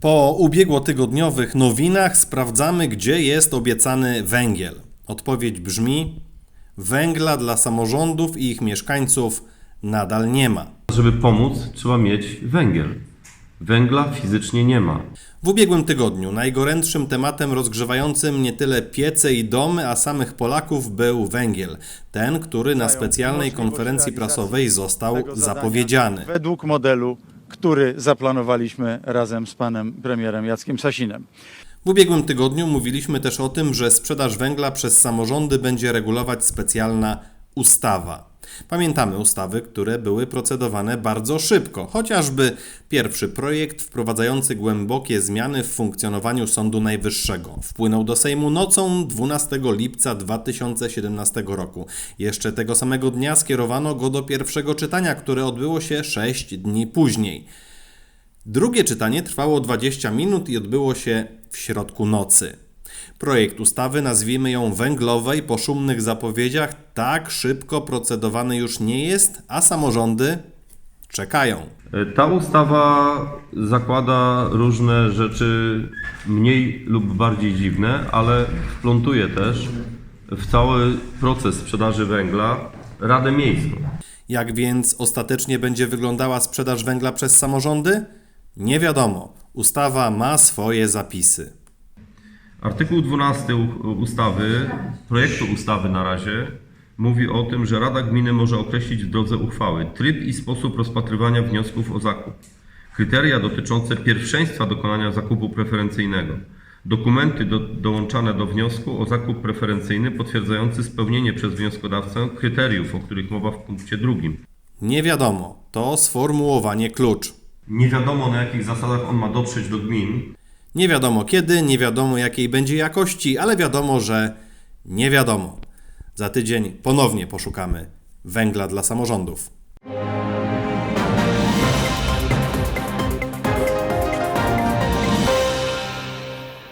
Po ubiegłotygodniowych nowinach sprawdzamy, gdzie jest obiecany węgiel. Odpowiedź brzmi: węgla dla samorządów i ich mieszkańców nadal nie ma. Żeby pomóc, trzeba mieć węgiel. Węgla fizycznie nie ma. W ubiegłym tygodniu najgorętszym tematem rozgrzewającym nie tyle piece i domy, a samych Polaków był węgiel. Ten, który na specjalnej konferencji prasowej został zapowiedziany. Według modelu, który zaplanowaliśmy razem z panem premierem Jackiem Sasinem. W ubiegłym tygodniu mówiliśmy też o tym, że sprzedaż węgla przez samorządy będzie regulować specjalna ustawa. Pamiętamy ustawy, które były procedowane bardzo szybko, chociażby pierwszy projekt wprowadzający głębokie zmiany w funkcjonowaniu Sądu Najwyższego. Wpłynął do Sejmu nocą 12 lipca 2017 roku. Jeszcze tego samego dnia skierowano go do pierwszego czytania, które odbyło się 6 dni później. Drugie czytanie trwało 20 minut i odbyło się w środku nocy. Projekt ustawy, nazwijmy ją węglowej, po szumnych zapowiedziach, tak szybko procedowany już nie jest, a samorządy czekają. E, Ta ustawa zakłada różne rzeczy mniej lub bardziej dziwne, ale wplątuje też w cały proces sprzedaży węgla Radę Miejską. Jak więc ostatecznie będzie wyglądała sprzedaż węgla przez samorządy? Nie wiadomo. Ustawa ma swoje zapisy. Artykuł 12 u- ustawy, projektu ustawy na razie, mówi o tym, że Rada Gminy może określić w drodze uchwały tryb i sposób rozpatrywania wniosków o zakup, kryteria dotyczące pierwszeństwa dokonania zakupu preferencyjnego, dokumenty do, dołączane do wniosku o zakup preferencyjny potwierdzający spełnienie przez wnioskodawcę kryteriów, o których mowa w punkcie drugim. Nie wiadomo. To sformułowanie klucz. Nie wiadomo na jakich zasadach on ma dotrzeć do gmin, Nie wiadomo kiedy, nie wiadomo jakiej będzie jakości, ale wiadomo, że nie wiadomo. Za tydzień ponownie poszukamy węgla dla samorządów.